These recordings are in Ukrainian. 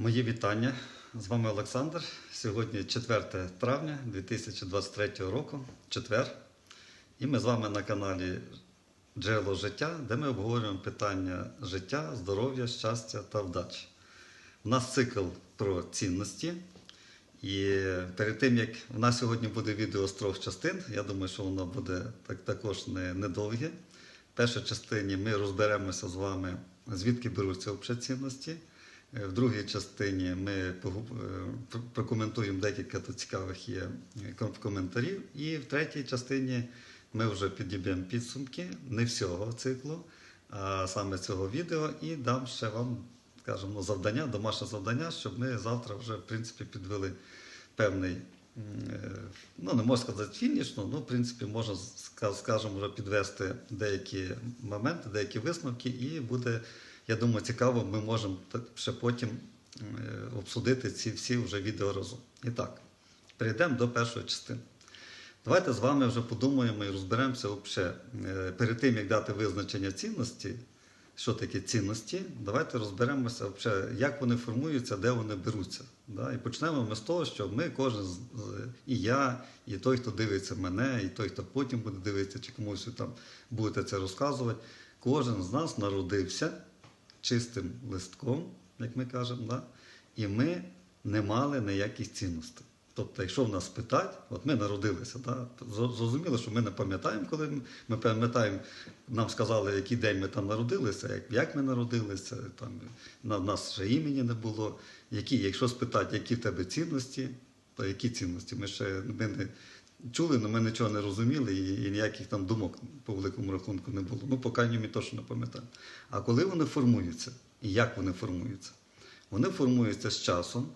Мої вітання. З вами Олександр. Сьогодні 4 травня 2023 року, четвер. І ми з вами на каналі Джерело життя, де ми обговорюємо питання життя, здоров'я, щастя та вдачі. У нас цикл про цінності. І перед тим, як в нас сьогодні буде відео з трьох частин, я думаю, що воно буде так, також не, недовге. В першій частині ми розберемося з вами, звідки беруться взагалі цінності. Е, В другій частині ми е, прокоментуємо декілька цікавих є е, коментарів. І в третій частині ми вже підіб'ємо підсумки не всього циклу, а саме цього відео, і дам ще вам, скажімо, завдання, домашнє завдання, щоб ми завтра вже в принципі підвели певний. Ну, не можна сказати фінішно, ну, в принципі, можна ска- скажімо, вже підвести деякі моменти, деякі висновки, і буде я думаю, цікаво, ми можемо ще потім е, обсудити ці всі вже відео разом. І так, перейдемо до першої частини. Давайте з вами вже подумаємо і розберемося взагалі. е, Перед тим, як дати визначення цінності, що таке цінності, давайте розберемося, взагалі, як вони формуються, де вони беруться. І почнемо ми з того, що ми кожен, і я, і той, хто дивиться мене, і той, хто потім буде дивитися, чи комусь там будете це розказувати, кожен з нас народився чистим листком, як ми кажемо, да? і ми не мали ніяких цінностей. Тобто, якщо в нас питать, от ми народилися, да? зрозуміло, що ми не пам'ятаємо, коли ми- пам'ятаємо, нам сказали, який день ми там народилися, як, як ми народилися, там, на нас ще імені не було. Які, якщо спитати, які в тебе цінності, то які цінності? Ми ще ми не чули, але ми нічого не розуміли, і, і ніяких там думок по великому рахунку не було. Ну, по крайній мірі, не пам'ятаю. А коли вони формуються і як вони формуються? Вони формуються з часом.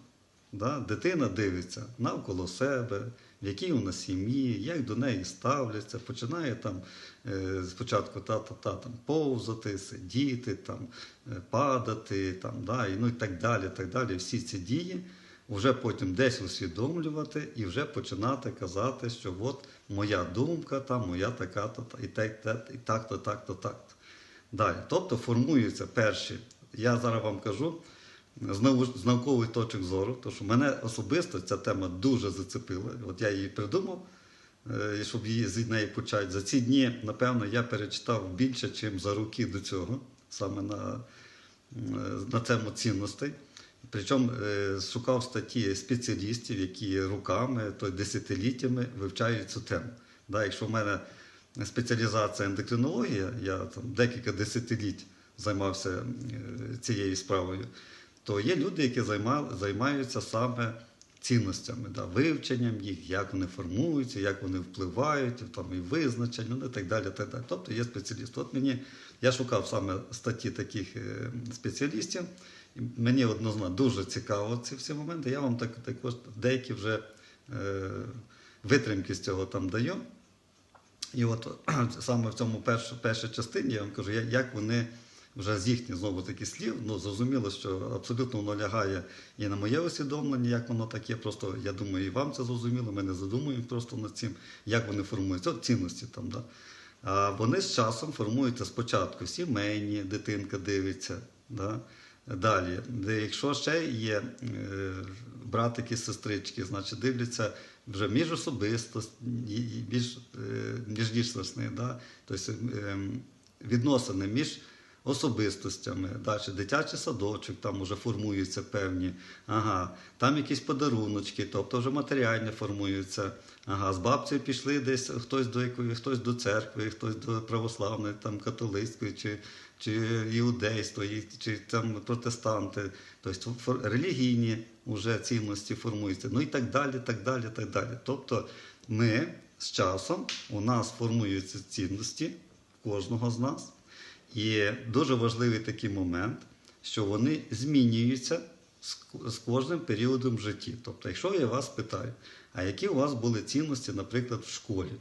Да? Дитина дивиться навколо себе, в якій вона сім'ї, як до неї ставляться, починає там е, спочатку та-та-та там повзати, сидіти, там, е, падати, там, да? і, ну, і так далі, так далі. Всі ці дії вже потім десь усвідомлювати і вже починати казати, що от моя думка, там, моя така-то, та, і так, так, і так-то, так-то, так-то. Далі. Тобто формуються перші. Я зараз вам кажу з наукових точок зору, тому що мене особисто ця тема дуже зацепила. От я її придумав, е, щоб її з неї почати. За ці дні, напевно, я перечитав більше, ніж за роки до цього, саме на, на тему цінностей. Причому е, шукав статті спеціалістів, які руками, то десятиліттями вивчають цю тему. Да, якщо в мене спеціалізація ендокринологія, я там декілька десятиліть займався е, цією справою, то є люди, які займаються саме цінностями, да, вивченням їх, як вони формуються, як вони впливають, там і визначення, ну і так далі. Так далі. Тобто є спеціалісти. От мені я шукав саме статті таких е, спеціалістів. Мені однозначно дуже цікаво ці всі моменти. Я вам так, також деякі вже е, витримки з цього там даю. І от саме в цьому перш, першій частині я вам кажу, як вони вже з їхніх знову таки слів, ну зрозуміло, що абсолютно воно лягає і на моє усвідомлення, як воно таке. Просто я думаю, і вам це зрозуміло. Ми не задумуємо просто над цим, як вони формуються. От цінності там, да. А вони з часом формуються спочатку сімейні, дитинка дивиться. Да? Далі, де якщо ще є е, братики, сестрички, значить дивляться вже між особистості, між, міжлічності, да? тобто е, відносини між особистостями. Далі дитячий садочок, там вже формуються певні. Ага, там якісь подаруночки, тобто вже матеріальні формуються. Ага, з бабцею пішли десь хтось до якої, хтось до церкви, хтось до православної, там католицької чи, чи іудейства, чи там протестанти. Тобто релігійні вже цінності формуються. Ну і так далі, так далі, так далі. Тобто ми з часом у нас формуються цінності кожного з нас. І дуже важливий такий момент, що вони змінюються з кожним періодом в житті. Тобто, якщо я вас питаю, а які у вас були цінності, наприклад, в школі?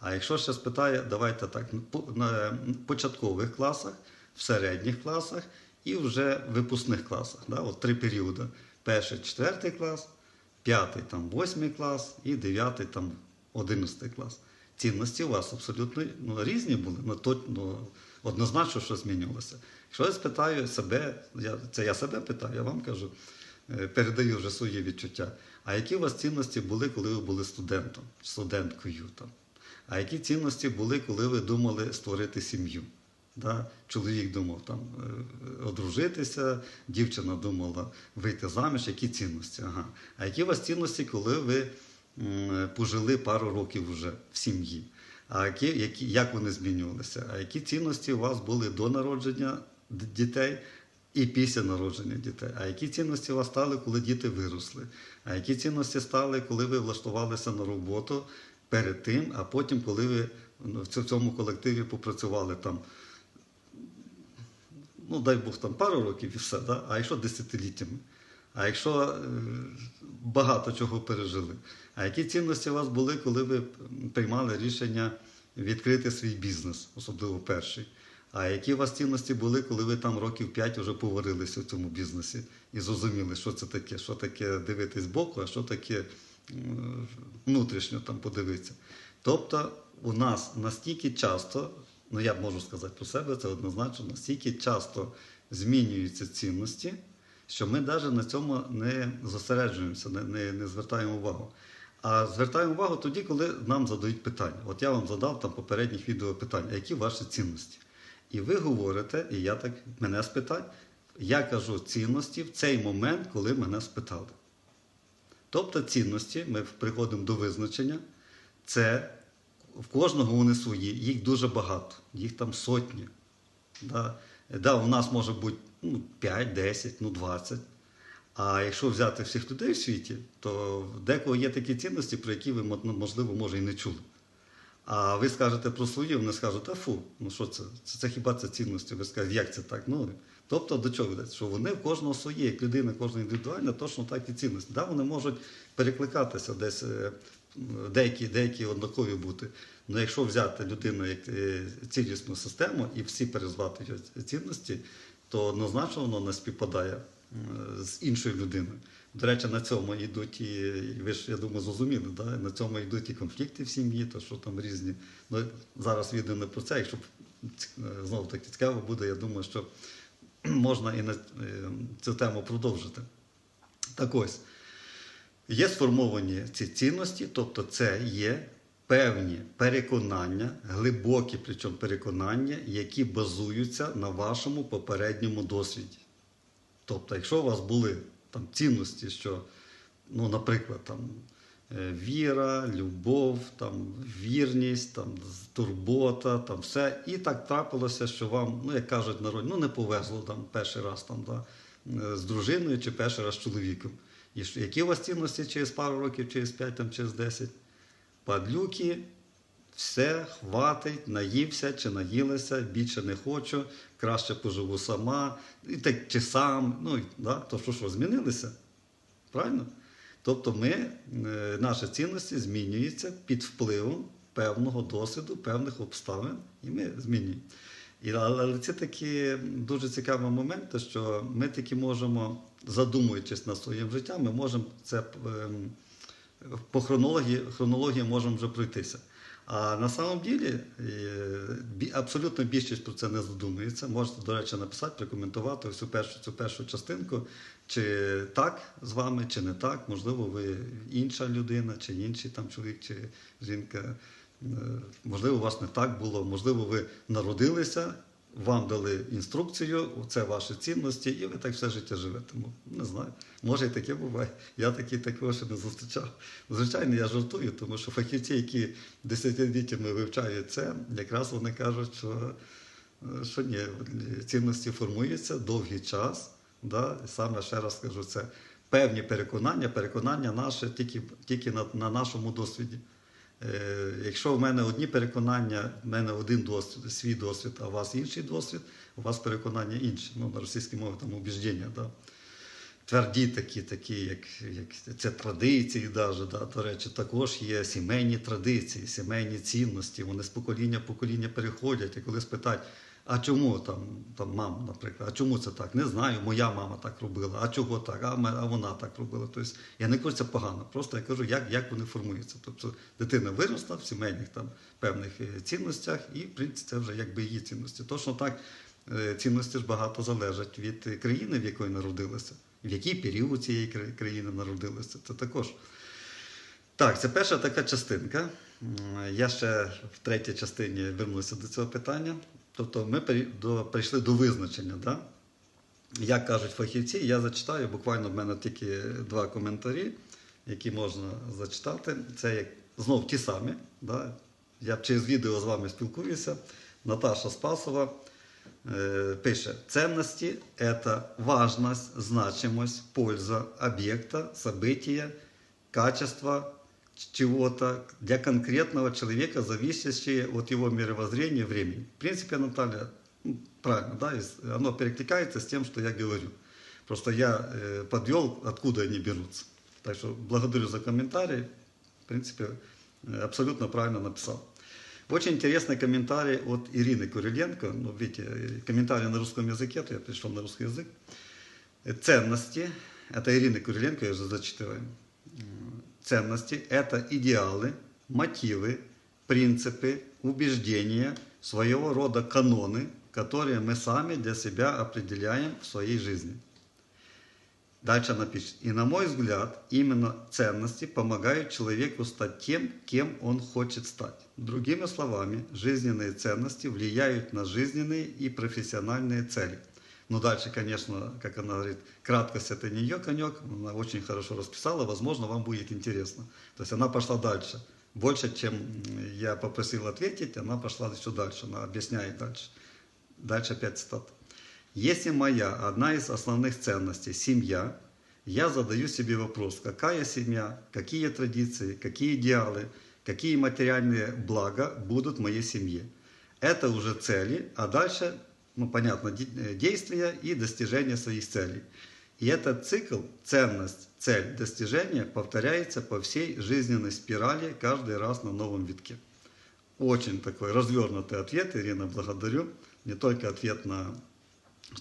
А якщо ще спитаю, давайте так, по- на початкових класах, в середніх класах і вже в випускних класах. Да? От три періоди. Перший, четвертий клас, п'ятий, там, восьмий клас і дев'ятий, там, одинадцятий клас. Цінності у вас абсолютно ну, різні були, ну, то, ну, однозначно, що змінювалося. Якщо я спитаю себе, я, це я себе питаю, я вам кажу, е, передаю вже свої відчуття. А які у вас цінності були, коли ви були студентом, студенткою там? А які цінності були, коли ви думали створити сім'ю? Да? Чоловік думав там е, одружитися, дівчина думала вийти заміж. Які цінності? Ага. А які у вас цінності, коли ви м, пожили пару років вже в сім'ї? А які, які, як вони змінювалися? А які цінності у вас були до народження дітей і після народження дітей? А які цінності у вас стали, коли діти виросли? А які цінності стали, коли ви влаштувалися на роботу перед тим, а потім, коли ви ну, в цьому колективі попрацювали там, ну дай Бог там пару років і все, да? а якщо десятиліттями? А якщо е, багато чого пережили? А які цінності у вас були, коли ви приймали рішення відкрити свій бізнес, особливо перший? А які у вас цінності були, коли ви там років 5 вже поварилися в цьому бізнесі і зрозуміли, що це таке, що таке дивитись збоку, а що таке внутрішньо там подивитися? Тобто у нас настільки часто, ну я можу сказати про себе, це однозначно, настільки часто змінюються цінності, що ми навіть на цьому не зосереджуємося, не, не, не звертаємо увагу. А звертаємо увагу тоді, коли нам задають питання. От я вам задав там попередніх відео питання, які ваші цінності? І ви говорите, і я так мене спитать, я кажу цінності в цей момент, коли мене спитали. Тобто цінності, ми приходимо до визначення, це в кожного вони свої, їх дуже багато, їх там сотні. Да? Да, у нас може бути ну, 5, 10, ну 20. А якщо взяти всіх людей в світі, то в декого є такі цінності, про які ви, ну, можливо, може і не чули. А ви скажете про свої, вони скажуть, та фу, ну що це? Це, це хіба це цінності? Ви скажете, як це так? Ну, тобто до чого йдеться? Що вони в кожного своє, як людина, кожна індивідуальна, точно так і цінності. Да, вони можуть перекликатися десь, е, деякі, деякі однакові бути. Але якщо взяти людину як е, цілісну систему і всі перезвати цінності, то однозначно воно не співпадає е, з іншою людиною. До речі, на цьому йдуть і ви ж, я думаю, зрозуміли, да? на цьому йдуть і конфлікти в сім'ї, то що там різні. Ну, зараз відео не про це. Якщо знову таки цікаво буде, я думаю, що можна і на е, цю тему продовжити. Так ось, є сформовані ці цінності, тобто це є певні переконання, глибокі причому переконання, які базуються на вашому попередньому досвіді. Тобто, якщо у вас були там цінності, що, ну, наприклад, там, е, віра, любов, там, вірність, там, турбота, там все, і так трапилося, що вам, ну, як кажуть народ, ну не повезло там перший раз там, да, е, з дружиною чи перший раз з чоловіком. І які у вас цінності через пару років, через 5, там, через 10? Падлюки, все, хватить, наївся чи наїлася, більше не хочу, краще поживу сама, і так чи сам. Ну, да, то що, що змінилися? Правильно? Тобто ми, е, наші цінності змінюються під впливом певного досвіду, певних обставин, і ми змінюємо. І, але це такі дуже цікаві моменти, що ми таки можемо, задумуючись над своїм життям, ми можемо це ем, по хронології, хронології можемо вже пройтися. А на самом ділі е, абсолютно більшість про це не задумується. Можете, до речі, написати, прокоментувати всю першу цю першу частинку, чи так з вами, чи не так. Можливо, ви інша людина, чи інший там чоловік, чи жінка. Е, Можливо, у вас не так було, можливо, ви народилися, вам дали інструкцію, це ваші цінності, і ви так все життя живете. Не знаю. Може і таке буває. Я такі такого ще не зустрічав. Звичайно, я жартую, тому що фахівці, які десятиліттями вивчають це, якраз вони кажуть, що, е, що ні, цінності формуються довгий час. Да? І Саме ще раз скажу, це певні переконання, переконання наше тільки, тільки на, на нашому досвіді. Е, Якщо в мене одні переконання, в мене один досвід, свій досвід, а у вас інший досвід, у вас переконання інші. Ну, на російській мові там убіждення. Да? Тверді такі, такі, як, як це традиції, даже, да? до речі, також є сімейні традиції, сімейні цінності. Вони з покоління в покоління переходять. І коли спитають, а чому там, там мама, наприклад, а чому це так? Не знаю, моя мама так робила, а чого так, а, а вона так робила. Тобто я не кажу, це погано, просто я кажу, як, як вони формуються. Тобто дитина виросла в сімейних там певних е, цінностях, і в принципі це вже якби її цінності. Точно так е, цінності ж багато залежать від країни, в якої народилися, в який період цієї країни народилися. Це також. Так, це перша така частинка. Я ще в третій частині вернуся до цього питання. Тобто ми прийшли до визначення. Да? Як кажуть фахівці, я зачитаю, буквально в мене тільки два коментарі, які можна зачитати. Це як знов ті самі. Да? Я через відео з вами спілкуюся. Наташа Спасова е, пише: ценності це важність, значимость, польза об'єкта, события, качество чего-то для конкретного человека, зависящее от его мировоззрения времени. В принципе, Наталья, ну, правильно, да, оно перекликается с тем, что я говорю. Просто я э, подвел, откуда они берутся. Так что благодарю за комментарий. В принципе, э, абсолютно правильно написал. Очень интересный комментарий от Ирины Куриленко. Ну, видите, комментарий на русском языке, то я пришел на русский язык. Э, Ценности, это Ирина Куриленко, я уже зачитываю. Ценности – это идеалы, мотивы, принципы, убеждения, своего рода каноны, которые мы сами для себя определяем в своей жизни. Дальше напишет. И на мой взгляд, именно ценности помогают человеку стать тем, кем он хочет стать. Другими словами, жизненные ценности влияют на жизненные и профессиональные цели. Ну, дальше, конечно, как она говорит, краткость это не ее конек, она очень хорошо расписала, возможно, вам будет интересно. То есть она пошла дальше. Больше, чем я попросил ответить, она пошла еще дальше, она объясняет дальше. Дальше опять цитата. Если моя одна из основных ценностей – семья, я задаю себе вопрос, какая семья, какие традиции, какие идеалы, какие материальные блага будут моей семье. Это уже цели, а дальше, ну понятно, э, действия и достижение своих целей. И этот цикл, ценность, цель, достижение повторяется по всей жизненной спирали каждый раз на новом витке. Очень такой развернутый ответ, Ирина, благодарю. Не только ответ на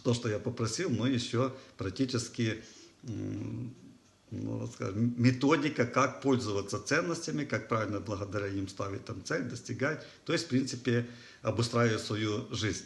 то, что я попросил, но еще практически ну, скажем, методика, как пользоваться ценностями, как правильно благодаря им ставить там цель, достигать. То есть, в принципе, обустраивать свою жизнь.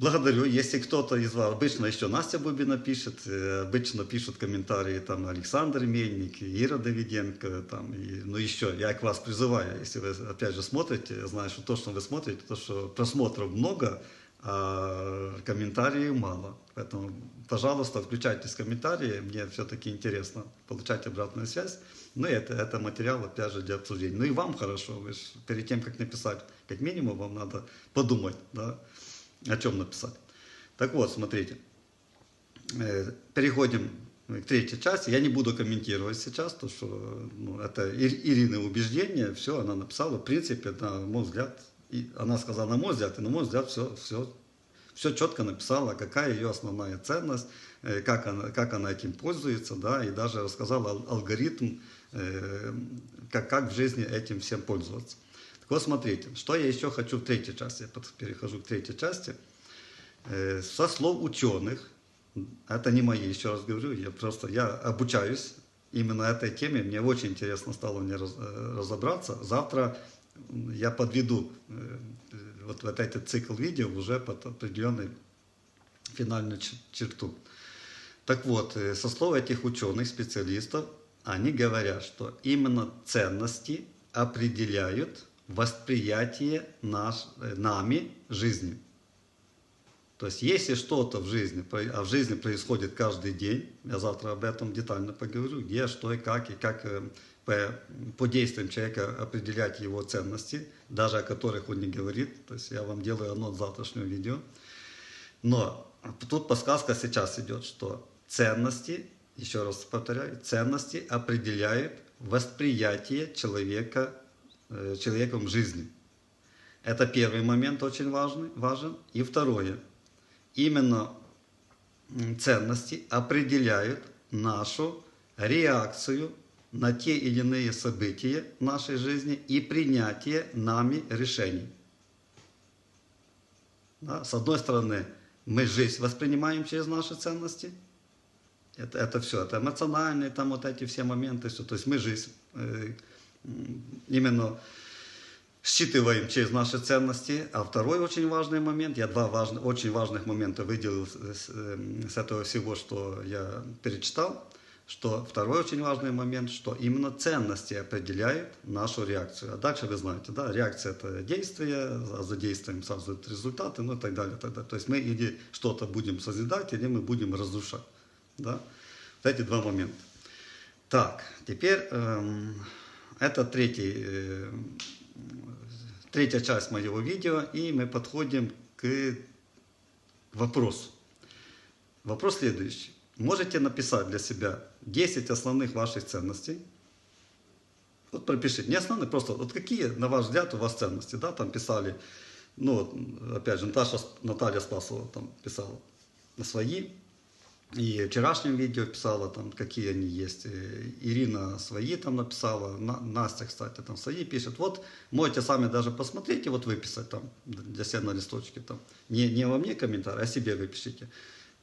Благодарю. Если кто-то из вас, обычно еще Настя Бубина пишет, э, обычно пишут комментарии там Александр Мельник, Ира Давиденко, там, и, ну еще, я к вас призываю, если вы опять же смотрите, я знаю, что то, что вы смотрите, то, что просмотров много, а комментариев мало. Поэтому, пожалуйста, включайтесь в комментарии, мне все-таки интересно получать обратную связь. Ну и это, это материал, опять же, для обсуждения. Ну и вам хорошо, вы ж перед тем, как написать, как минимум, вам надо подумать, да, о чем написать. Так вот, смотрите. Э, Переходим к третьей части. Я не буду комментировать сейчас, то что ну, это Ир- Ирины убеждения, все она написала. В принципе, на мой взгляд, и она сказала на мой взгляд, и на мой взгляд все, все, все четко написала, какая ее основная ценность, э, как она, как она этим пользуется, да, и даже рассказала ал- алгоритм, э, как, как в жизни этим всем пользоваться. Вот, смотрите, что я еще хочу в третьей части, я перехожу к третьей части. Э, Со слов ученых, это не мои, еще раз говорю, я просто я обучаюсь именно этой теме, мне очень интересно стало мне э, разобраться. Завтра я подведу э, вот, вот этот цикл видео уже под определенную финальную черту. Так вот, со слов этих ученых, специалистов, они говорят, что именно ценности определяют восприятие наш, э, нами жизни. То есть, если что-то в жизни, а в жизни происходит каждый день, я завтра об этом детально поговорю, где, что и как, и как э, по, по действиям человека определять его ценности, даже о которых он не говорит. То есть, я вам делаю анонс завтрашнего видео. Но тут подсказка сейчас идет, что ценности, еще раз повторяю, ценности определяют восприятие человека, человеком жизни. Это первый момент очень важный, важен. И второе. Именно ценности определяют нашу реакцию на те или иные события нашей жизни и принятие нами решений. Да, С одной стороны, мы жизнь воспринимаем через наши ценности. Это, это все, это эмоциональные, там вот эти все моменты, все. То есть мы жизнь э, именно считываем через наши ценности. А второй очень важный момент, я два важных, очень важных момента выделил с, эм, с этого всего, что я перечитал, что второй очень важный момент, что именно ценности определяют нашу реакцию. А дальше вы знаете, да, реакция это действие, а за действием сразу идут результаты, ну и так далее, так далее. То есть мы или что-то будем созидать, или мы будем разрушать. Да? Вот эти два момента. Так, теперь эм, это третий, э, третья часть моего видео, и мы подходим к вопросу. Вопрос следующий. Можете написать для себя 10 основных ваших ценностей. Вот пропишите, не основные, просто вот какие, на ваш взгляд, у вас ценности, да, там писали, ну, опять же, Наташа, Наталья Спасова там писала свои, и в вчерашнем видео писала, там, какие они есть. И Ирина свои там написала, На- Настя, кстати, там свои пишет. Вот можете сами даже посмотреть и вот выписать там для себя на листочке. Там. Не, не во мне комментарий, а себе выпишите.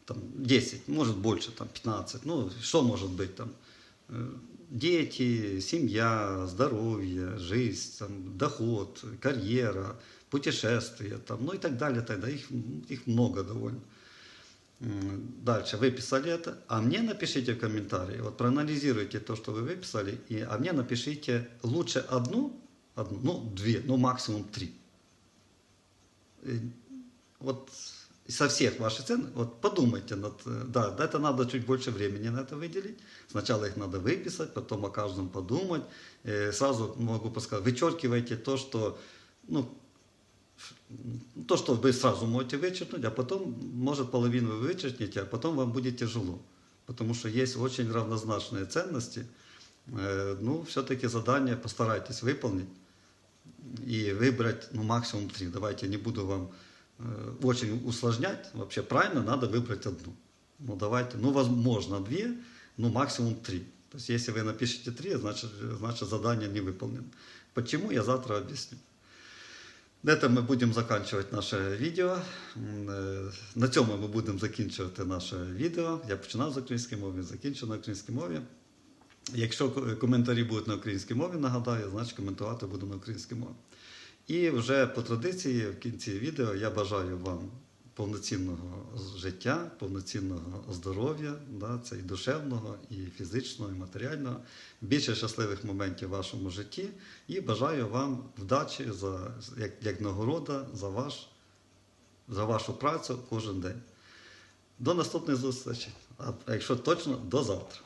Там 10, может больше, там 15. Ну, что может быть там? Э, Дети, семья, здоровье, жизнь, там, доход, карьера, путешествия, там, ну и так далее, далее. Их, их много довольно. Дальше выписали это, а мне напишите в комментарии, вот проанализируйте то, что вы выписали, и, а мне напишите лучше одну, одну, ну две, ну максимум три. И Вот со всех ваших цен, вот подумайте над, э, да, это надо чуть больше времени на это выделить. Сначала их надо выписать, потом о каждом подумать. Э, Сразу могу подсказать, вычеркивайте то, что, ну, то, что вы сразу можете вычеркнуть, а потом, может, половину вы вычеркнете, а потом вам будет тяжело. Потому что есть очень равнозначные ценности. Э, Ну, все-таки задание постарайтесь выполнить и выбрать, ну, максимум три. Давайте не буду вам э, очень усложнять. Вообще, правильно, надо выбрать одну. Ну, давайте, ну, возможно, две, ну, максимум три. То есть, если вы напишете три, значит, значит задание не выполнено. Почему, я завтра объясню. На этом ми будемо заканчивать наше видео. Е, На цьому ми будемо закінчувати наше відео. Я починав з української мови, закінчив на українській мові. Якщо коментарі будуть на українській мові, нагадаю, значить коментувати буду на українській мові. І вже по традиції в кінці відео я бажаю вам повноцінного життя, повноцінного здоров'я, да, це і душевного, і фізичного, і матеріального, більше щасливих моментів в вашому житті. І бажаю вам вдачі за, як, як нагорода за, ваш, за вашу працю кожен день. До наступної зустрічі. А якщо точно, до завтра.